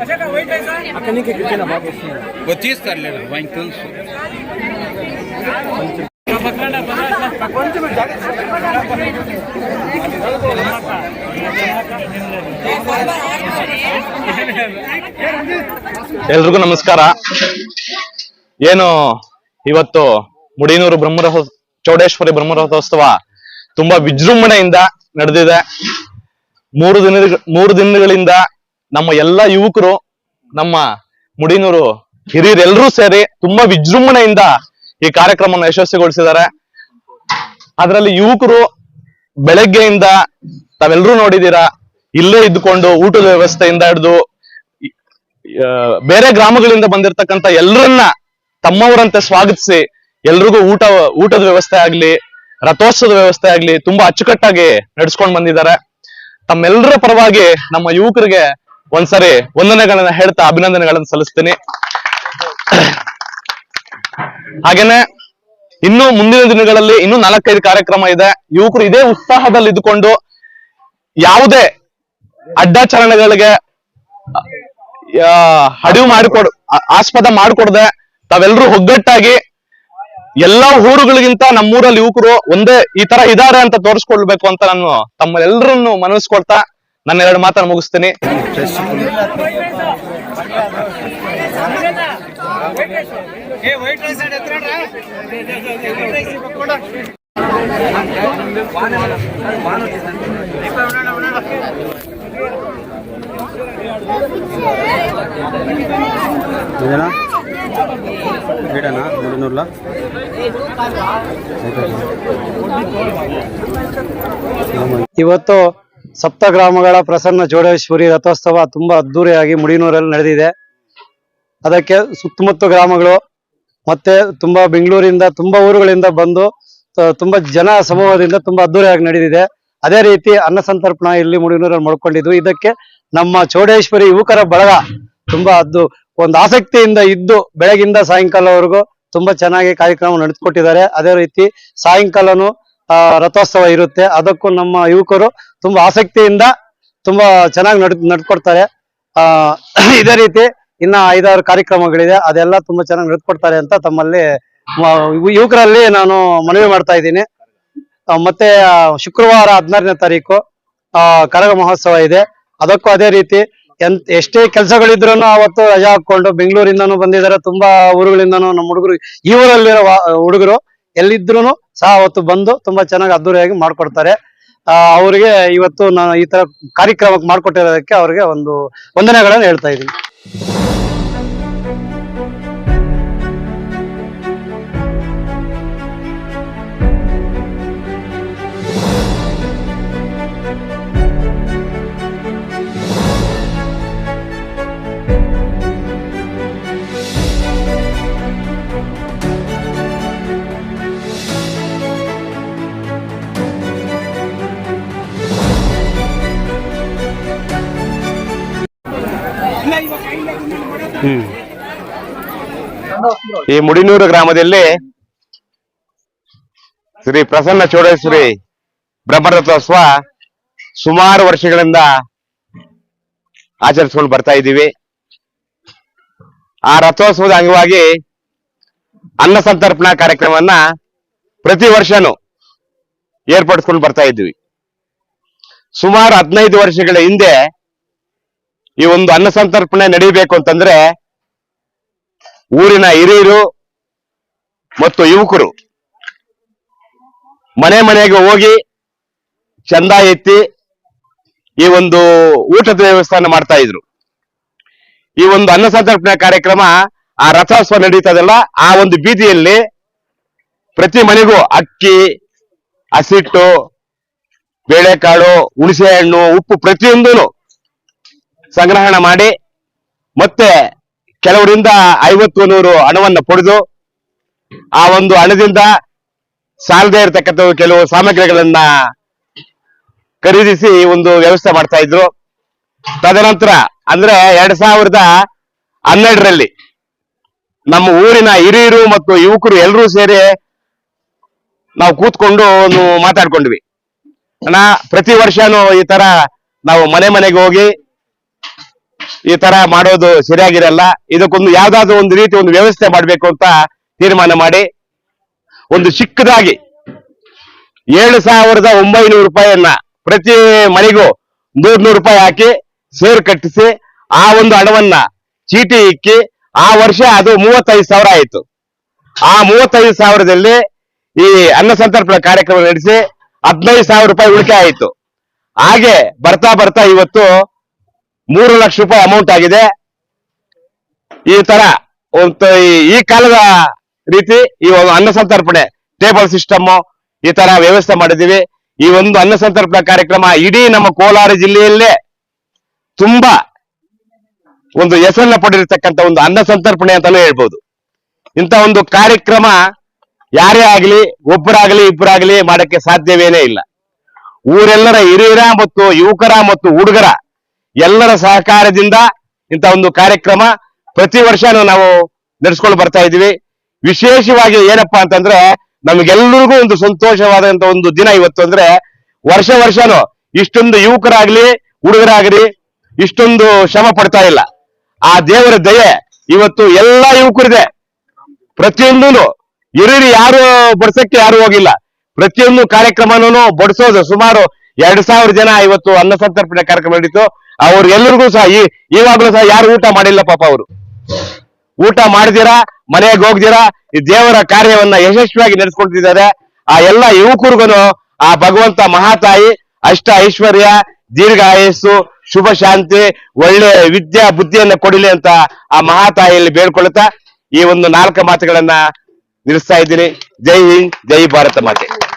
అక్కడి నుంచి గిరిజన తెలుసు ಎಲ್ರಿಗೂ ನಮಸ್ಕಾರ. ಏನು ಇವತ್ತು ಮುಡಿನೂರು ಬ್ರಹ್ಮರಥ ಚೌಡೇಶ್ವರಿ ಬ್ರಹ್ಮರಥೋತ್ಸವ ತುಂಬಾ ವಿಜೃಂಭಣೆಯಿಂದ ನಡೆದಿದೆ. ಮೂರು ದಿನ ಮೂರು ದಿನಗಳಿಂದ ನಮ್ಮ ಎಲ್ಲ ಯುವಕರು, ನಮ್ಮ ಮುಡಿನೂರು ಹಿರಿಯರೆಲ್ಲರೂ ಸೇರಿ ತುಂಬಾ ವಿಜೃಂಭಣೆಯಿಂದ ಈ ಕಾರ್ಯಕ್ರಮವನ್ನು ಯಶಸ್ವಿಗೊಳಿಸಿದ್ದಾರೆ. ಅದರಲ್ಲಿ ಯುವಕರು ಬೆಳಗ್ಗೆಯಿಂದ ತಾವೆಲ್ಲರೂ ನೋಡಿದೀರಾ ಇಲ್ಲೇ ಇದ್ದುಕೊಂಡು ಊಟದ ವ್ಯವಸ್ಥೆಯಿಂದ ಹಿಡಿದು ಬೇರೆ ಗ್ರಾಮಗಳಿಂದ ಬಂದಿರತಕ್ಕಂತ ಎಲ್ಲರನ್ನ ತಮ್ಮವರಂತೆ ಸ್ವಾಗತಿಸಿ, ಎಲ್ರಿಗೂ ಊಟ, ಊಟದ ವ್ಯವಸ್ಥೆ ಆಗ್ಲಿ, ರಥೋತ್ಸವದ ವ್ಯವಸ್ಥೆ ಆಗ್ಲಿ ತುಂಬಾ ಅಚ್ಚುಕಟ್ಟಾಗಿ ನಡೆಸ್ಕೊಂಡ್ ಬಂದಿದ್ದಾರೆ. ತಮ್ಮೆಲ್ಲರ ಪರವಾಗಿ ನಮ್ಮ ಯುವಕರಿಗೆ ಒಂದ್ಸರಿ ವಂದನೆಗಳನ್ನ ಹೇಳ್ತಾ ಅಭಿನಂದನೆಗಳನ್ನು ಸಲ್ಲಿಸ್ತೀನಿ. ಹಾಗೇನೆ ಇನ್ನು ಮುಂದಿನ ದಿನಗಳಲ್ಲಿ ಇನ್ನು ನಾಲ್ಕೈದು ಕಾರ್ಯಕ್ರಮ ಇದೆ. ಯುವಕರು ಇದೇ ಉತ್ಸಾಹದಲ್ಲಿ ಇದ್ದುಕೊಂಡು ಯಾವುದೇ ಅಡ್ಡಾಚರಣೆಗಳಿಗೆ ಅಡಿವು ಮಾಡಿಕೊಡ್, ಆಸ್ಪದ ಮಾಡಿಕೊಡದೆ ತಾವೆಲ್ಲರೂ ಒಗ್ಗಟ್ಟಾಗಿ ಎಲ್ಲಾ ಊರುಗಳಿಗಿಂತ ನಮ್ಮೂರಲ್ಲಿ ಯುವಕರು ಒಂದೇ ಈ ತರ ಇದಾರೆ ಅಂತ ತೋರಿಸ್ಕೊಳ್ಬೇಕು ಅಂತ ನಾನು ತಮ್ಮೆಲ್ಲರನ್ನು ಮನಸ್ಕೊಳ್ತಾ ನನ್ನ ಎರಡು ಮಾತನ್ನು ಮುಗಿಸ್ತೀನಿ. ಇವತ್ತು ಸಪ್ತಗ್ರಾಮಗಳ ಪ್ರಸನ್ನ ಜೋಡೇಶ್ವರಿ ರಥೋತ್ಸವ ತುಂಬಾ ಅದ್ದೂರಿಯಾಗಿ ಮುಡಿನೂರಲ್ಲಿ ನಡೆದಿದೆ. ಅದಕ್ಕೆ ಸುತ್ತಮುತ್ತ ಗ್ರಾಮಗಳು ಮತ್ತೆ ತುಂಬಾ ಬೆಂಗಳೂರಿಂದ, ತುಂಬಾ ಊರುಗಳಿಂದ ಬಂದು ತುಂಬಾ ಜನ ಸಮೂಹದಿಂದ ತುಂಬಾ ಅದ್ದೂರಿಯಾಗಿ ನಡೆದಿದೆ. ಅದೇ ರೀತಿ ಅನ್ನ ಸಂತರ್ಪಣಾ ಇಲ್ಲಿ ಮುಡಿನೂರಲ್ಲಿ ಮಾಡ್ಕೊಂಡಿದ್ವು ಇದಕ್ಕೆ ನಮ್ಮ ಚೌಡೇಶ್ವರಿ ಯುವಕರ ಬಳಗ ತುಂಬಾ ಅದ್ದು, ಒಂದು ಆಸಕ್ತಿಯಿಂದ ಇದ್ದು ಬೆಳಗಿಂದ ಸಾಯಂಕಾಲವರೆಗೂ ತುಂಬಾ ಚೆನ್ನಾಗಿ ಕಾರ್ಯಕ್ರಮ ನಡೆಸ್ಕೊಟ್ಟಿದ್ದಾರೆ ಅದೇ ರೀತಿ ಸಾಯಂಕಾಲನು ರಥೋತ್ಸವ ಇರುತ್ತೆ. ಅದಕ್ಕೂ ನಮ್ಮ ಯುವಕರು ತುಂಬಾ ಆಸಕ್ತಿಯಿಂದ ತುಂಬಾ ಚೆನ್ನಾಗಿ ನಡ್ ನಡ್ಕೊಡ್ತಾರೆ. ಆ, ಇದೇ ರೀತಿ ಇನ್ನ ಐದಾರು ಕಾರ್ಯಕ್ರಮಗಳಿದೆ. ಅದೆಲ್ಲ ತುಂಬಾ ಚೆನ್ನಾಗಿ ನಡ್ಕೊಡ್ತಾರೆ ಅಂತ ತಮ್ಮಲ್ಲಿ ಯುವಕರಲ್ಲಿ ನಾನು ಮನವಿ ಮಾಡ್ತಾ ಇದ್ದೀನಿ. ಮತ್ತೆ ಶುಕ್ರವಾರ ಹದಿನಾರನೇ ತಾರೀಕು, ಆ, ಕರಗ ಮಹೋತ್ಸವ ಇದೆ. ಅದಕ್ಕೂ ಅದೇ ರೀತಿ ಎಂತ ಎಷ್ಟೇ ಕೆಲಸಗಳಿದ್ರು ಅವತ್ತು ರಜಾ ಹಾಕೊಂಡು ಬೆಂಗಳೂರಿಂದನೂ ಬಂದಿದ್ದಾರೆ. ತುಂಬಾ ಊರುಗಳಿಂದನೂ ನಮ್ಮ ಹುಡುಗರು, ಈ ಊರಲ್ಲಿರೋ ಹುಡುಗರು ಎಲ್ಲಿದ್ರು ಸಹ ಅವತ್ತು ಬಂದು ತುಂಬಾ ಚೆನ್ನಾಗಿ ಅದ್ದೂರಿಯಾಗಿ ಮಾಡ್ಕೊಡ್ತಾರೆ. ಅವರಿಗೆ ಇವತ್ತು ನಾನು ಈ ತರ ಕಾರ್ಯಕ್ರಮಕ್ಕೆ ಮಾಡ್ಕೊಟ್ಟಿರೋದಕ್ಕೆ ಅವ್ರಿಗೆ ಒಂದು ವಂದನೆಗಳನ್ನು ಹೇಳ್ತಾ ಇದ್ದೀನಿ. ಈ ಮುಡಿನೂರು ಗ್ರಾಮದಲ್ಲಿ ಶ್ರೀ ಪ್ರಸನ್ನ ಚೌಡೇಶ್ವರಿ ಬ್ರಹ್ಮರಥೋತ್ಸವ ಸುಮಾರು ವರ್ಷಗಳಿಂದ ಆಚರಿಸ್ಕೊಂಡು ಬರ್ತಾ ಇದ್ದೀವಿ. ಆ ರಥೋತ್ಸವದ ಅಂಗವಾಗಿ ಅನ್ನ ಸಂತರ್ಪಣಾ ಕಾರ್ಯಕ್ರಮವನ್ನ ಪ್ರತಿ ವರ್ಷನೂ ಏರ್ಪಡಿಸ್ಕೊಂಡು ಬರ್ತಾ ಇದ್ವಿ ಸುಮಾರು ಹದಿನೈದು ವರ್ಷಗಳ ಹಿಂದೆ ಈ ಒಂದು ಅನ್ನ ಸಂತರ್ಪಣೆ ನಡೀಬೇಕು ಅಂತಂದ್ರೆ ಊರಿನ ಹಿರಿಯರು ಮತ್ತು ಯುವಕರು ಮನೆ ಮನೆಗೆ ಹೋಗಿ ಚಂದ ಎತ್ತಿ ಈ ಒಂದು ಊಟದ ವ್ಯವಸ್ಥೆಯನ್ನು ಮಾಡ್ತಾ ಇದ್ರು. ಈ ಒಂದು ಅನ್ನ ಸಂತರ್ಪಣೆ ಕಾರ್ಯಕ್ರಮ ಆ ರಥೋತ್ಸವ ನಡೀತದಲ್ಲ, ಆ ಒಂದು ಬೀದಿಯಲ್ಲಿ ಪ್ರತಿ ಮನೆಗೂ ಅಕ್ಕಿ, ಹಸಿಟ್ಟು, ಬೇಳೆಕಾಳು ಹುಣಸೆ ಹಣ್ಣು ಉಪ್ಪು ಪ್ರತಿಯೊಂದೂ ಸಂಗ್ರಹಣ ಮಾಡಿ ಮತ್ತೆ ಕೆಲವರಿಂದ ಐವತ್ತು ನೂರು ಹಣವನ್ನು ಪಡೆದು ಆ ಒಂದು ಹಣದಿಂದ ಸಾಲದೇ ಇರತಕ್ಕಂಥ ಕೆಲವು ಸಾಮಗ್ರಿಗಳನ್ನ ಖರೀದಿಸಿ ಒಂದು ವ್ಯವಸ್ಥೆ ಮಾಡ್ತಾ ಇದ್ರು. ತದನಂತರ ಅಂದ್ರೆ ಎರಡ್ ಸಾವಿರದ ಹನ್ನೆರಡರಲ್ಲಿ ನಮ್ಮ ಊರಿನ ಹಿರಿಯರು ಮತ್ತು ಯುವಕರು ಎಲ್ಲರೂ ಸೇರಿ ನಾವು ಕೂತ್ಕೊಂಡು ಮಾತಾಡ್ಕೊಂಡ್ವಿ. ಅಣ್ಣ, ಪ್ರತಿ ವರ್ಷನೂ ಈ ತರ ನಾವು ಮನೆ ಮನೆಗೆ ಹೋಗಿ ಈ ತರ ಮಾಡೋದು ಸರಿಯಾಗಿರಲ್ಲ. ಇದಕ್ಕೊಂದು ಯಾವ್ದಾದ್ರು ಒಂದು ರೀತಿ ಒಂದು ವ್ಯವಸ್ಥೆ ಮಾಡಬೇಕು ಅಂತ ತೀರ್ಮಾನ ಮಾಡಿ. ಒಂದು ಚಿಕ್ಕದಾಗಿ ಏಳು ಸಾವಿರದ ಒಂಬೈನೂರು ರೂಪಾಯಿಯನ್ನ ಪ್ರತಿ ಮನೆಗೂ ನೂರ್ ನೂರು ರೂಪಾಯಿ ಹಾಕಿ ಸೇರ್ ಕಟ್ಟಿಸಿ ಆ ಒಂದು ಹಣವನ್ನ ಚೀಟಿ ಇಕ್ಕಿ ಆ ವರ್ಷ ಅದು ಮೂವತ್ತೈದು ಸಾವಿರ ಆಯಿತು. ಆ ಮೂವತ್ತೈದು ಸಾವಿರದಲ್ಲಿ ಈ ಅನ್ನ ಸಂತರ್ಪಣೆ ಕಾರ್ಯಕ್ರಮ ನಡೆಸಿ ಹದಿನೈದು ಸಾವಿರ ರೂಪಾಯಿ ಉಳಿಕೆ ಆಯಿತು. ಹಾಗೆ ಬರ್ತಾ ಬರ್ತಾ ಇವತ್ತು ಮೂರು ಲಕ್ಷ ರೂಪಾಯಿ ಅಮೌಂಟ್ ಆಗಿದೆ. ಈ ತರ ಒಂದು ಈ- ಕಾಲದ ರೀತಿ ಈ ಒಂದು ಅನ್ನ ಸಂತರ್ಪಣೆ ಟೇಬಲ್ ಸಿಸ್ಟಮ್ ಈ ತರ ವ್ಯವಸ್ಥೆ ಮಾಡಿದೀವಿ ಈ ಒಂದು ಅನ್ನ ಸಂತರ್ಪಣೆ ಕಾರ್ಯಕ್ರಮ ಇಡೀ ನಮ್ಮ ಕೋಲಾರ ಜಿಲ್ಲೆಯಲ್ಲೇ ತುಂಬಾ ಒಂದು ಹೆಸರನ್ನ ಪಡೆದಿರ್ತಕ್ಕಂಥ ಒಂದು ಅನ್ನ ಸಂತರ್ಪಣೆ ಅಂತಾನೆ ಹೇಳ್ಬೋದು. ಇಂಥ ಒಂದು ಕಾರ್ಯಕ್ರಮ ಯಾರೇ ಆಗಲಿ ಒಬ್ಬರಾಗಲಿ ಇಬ್ಬರಾಗಲಿ ಮಾಡಕ್ಕೆ ಸಾಧ್ಯವೇನೇ ಇಲ್ಲ. ಊರೆಲ್ಲರ ಹಿರಿಯರ ಮತ್ತು ಯುವಕರ ಮತ್ತು ಹುಡುಗರ ಎಲ್ಲರ ಸಹಕಾರದಿಂದ ಇಂಥ ಒಂದು ಕಾರ್ಯಕ್ರಮ ಪ್ರತಿ ವರ್ಷನೂ ನಾವು ನಡೆಸ್ಕೊಂಡು ಬರ್ತಾ ಇದೀವಿ ವಿಶೇಷವಾಗಿ ಏನಪ್ಪಾ ಅಂತಂದ್ರೆ ನಮಗೆಲ್ಲರಿಗೂ ಒಂದು ಸಂತೋಷವಾದಂತ ಒಂದು ದಿನ ಇವತ್ತು ಅಂದ್ರೆ ವರ್ಷ ವರ್ಷನು ಇಷ್ಟೊಂದು ಯುವಕರಾಗ್ಲಿ, ಹುಡುಗರಾಗ್ಲಿ ಇಷ್ಟೊಂದು ಶ್ರಮ ಪಡ್ತಾ ಇಲ್ಲ. ಆ ದೇವರ ದಯೆ ಇವತ್ತು ಎಲ್ಲಾ ಯುವಕರಿದೆ. ಪ್ರತಿಯೊಂದೂ ಹಿರಿಯರು ಯಾರು ಬಡ್ಸಕ್ಕೆ ಯಾರು ಹೋಗಿಲ್ಲ. ಪ್ರತಿಯೊಂದು ಕಾರ್ಯಕ್ರಮನೂ ಬಡಿಸೋದು ಸುಮಾರು ಎರಡ್ ಸಾವಿರ ಜನ ಇವತ್ತು ಅನ್ನ ಸಂತರ್ಪಣೆ ಕಾರ್ಯಕ್ರಮ ನಡೀತು. ಅವ್ರಿಗೆಲ್ಲರಿಗೂ ಸಹ ಈ ಸಹ ಯಾರು ಊಟ ಮಾಡಿಲ್ಲ ಪಾಪ ಅವರು. ಊಟ ಮಾಡಿದಿರಾ ಮನೆಗೆ ಹೋಗ್ದಿರಾ? ಈ ದೇವರ ಕಾರ್ಯವನ್ನ ಯಶಸ್ವಿಯಾಗಿ ನಡೆಸ್ಕೊಳ್ತಿದ್ದಾರೆ. ಆ ಎಲ್ಲ ಯುವಕರಿಗೂ ಆ ಭಗವಂತ ಮಹಾತಾಯಿ, ಅಷ್ಟ ಐಶ್ವರ್ಯ, ದೀರ್ಘ ಆಯಸ್ಸು, ಶುಭ ಶಾಂತಿ, ಒಳ್ಳೆ ವಿದ್ಯಾ, ಬುದ್ಧಿಯನ್ನ ಕೊಡಲಿ ಅಂತ ಆ ಮಹಾತಾಯಿಯಲ್ಲಿ ಬೇಡ್ಕೊಳ್ತಾ ಈ ಒಂದು ನಾಲ್ಕು ಮಾತುಗಳನ್ನ ನಿಲ್ಲಿಸ್ತಾ ಇದ್ದೀನಿ. ಜೈ ಹಿಂದ್, ಜೈ ಭಾರತ ಮಾತೆ.